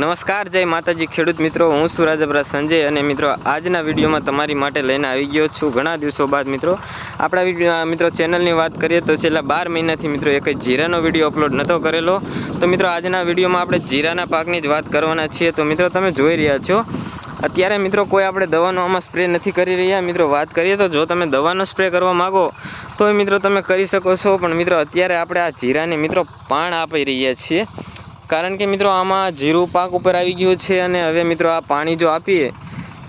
નમસ્કાર, જય માતાજી. ખેડૂત મિત્રો, હું સુરાજબરા સંજય અને મિત્રો, આજના વિડીયોમાં તમારી માટે લઈને આવી ગયો છું ઘણા દિવસો બાદ, મિત્રો. આપણા મિત્રો, ચેનલની વાત કરીએ તો છેલ્લા બાર મહિનાથી, મિત્રો, એક જીરાનો વીડિયો અપલોડ નહોતો કરેલો. તો મિત્રો, આજના વિડીયોમાં આપણે જીરાના પાકની જ વાત કરવાના છીએ. તો મિત્રો, તમે જોઈ રહ્યા છો. અત્યારે, મિત્રો, કોઈ આપણે દવાનો આમાં સ્પ્રે નથી કરી રહ્યા. મિત્રો, વાત કરીએ તો જો તમે દવાનો સ્પ્રે કરવા માગો તો મિત્રો, તમે કરી શકો છો. પણ મિત્રો, અત્યારે આપણે આ જીરાને, મિત્રો, પાણ આપી રહ્યા છીએ. કારણ કે મિત્રો આમાં જીરું પાક ઉપર આવી ગયું છે અને હવે મિત્રો આ પાણી જો આપીએ,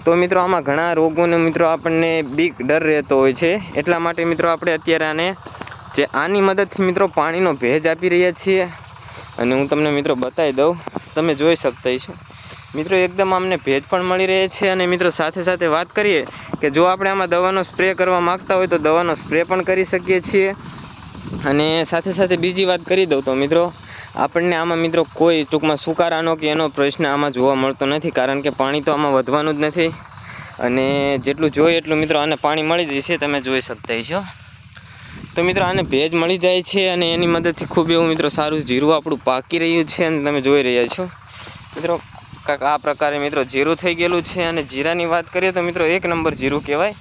તો મિત્રો આમાં ઘણા રોગોને મિત્રો આપણને બીક ડર રહેતો હોય છે. એટલા માટે મિત્રો આપણે અત્યારે આને જે આની મદદથી મિત્રો પાણીનો ભેજ આપી રહ્યા છીએ. અને હું તમને મિત્રો બતાવી દઉં, તમે જોઈ શકતા છો મિત્રો એકદમ અમને ભેજ પણ મળી રહે છે અને મિત્રો સાથે સાથે વાત કરીએ કે જો આપણે આમાં દવાનો સ્પ્રે કરવા માગતા હોય તો દવાનો સ્પ્રે પણ કરી શકીએ છીએ. અને સાથે સાથે બીજી વાત કરી દઉં તો મિત્રો આપણને આમાં મિત્રો કોઈ ટૂંકમાં સુકારાનો કે એનો પ્રશ્ન આમાં જોવા મળતો નથી, કારણ કે પાણી તો આમાં વધવાનું જ નથી. અને જેટલું જોઈએ એટલું મિત્રો આને પાણી મળી જશે, તમે જોઈ શકતા છો તો મિત્રો આને ભેજ મળી જાય છે અને એની મદદથી ખૂબ એવું મિત્રો સારું જીરું આપણું પાકી રહ્યું છે અને તમે જોઈ રહ્યા છો. મિત્રો કાંક આ પ્રકારે મિત્રો જીરું થઈ ગયેલું છે અને જીરાની વાત કરીએ તો મિત્રો એક નંબર જીરું કહેવાય.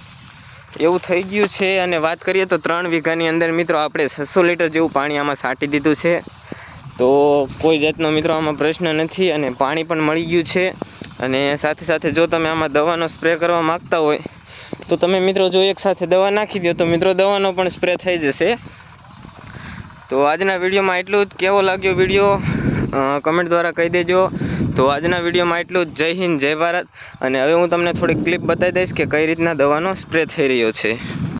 એવું થઈ ગયું છે અને વાત કરીએ તો ત્રણ વીઘાની અંદર મિત્રો આપણે છસો લીટર જેવું પાણી આમાં છાંટી દીધું છે. તો કોઈ જાતનો મિત્રો આમાં પ્રશ્ન નથી અને પાણી પણ મળી ગયું છે. અને સાથે સાથે જો તમે આમાં દવાનો સ્પ્રે કરવા માગતા હોય, તો તમે મિત્રો જો એક સાથે દવા નાખી દો, તો મિત્રો દવાનો પણ સ્પ્રે થઈ જશે. તો આજના વિડીયોમાં એટલું જ. કેવો લાગ્યો વીડિયો? કમેન્ટ દ્વારા કહી દેજો. તો આજના વિડીયોમાં એટલું જ. જય હિન્દ, જય ભારત. અને હવે હું તમને થોડીક ક્લિપ બતાવી દઈશ કે કઈ રીતના દવાનો સ્પ્રે થઈ રહ્યો છે.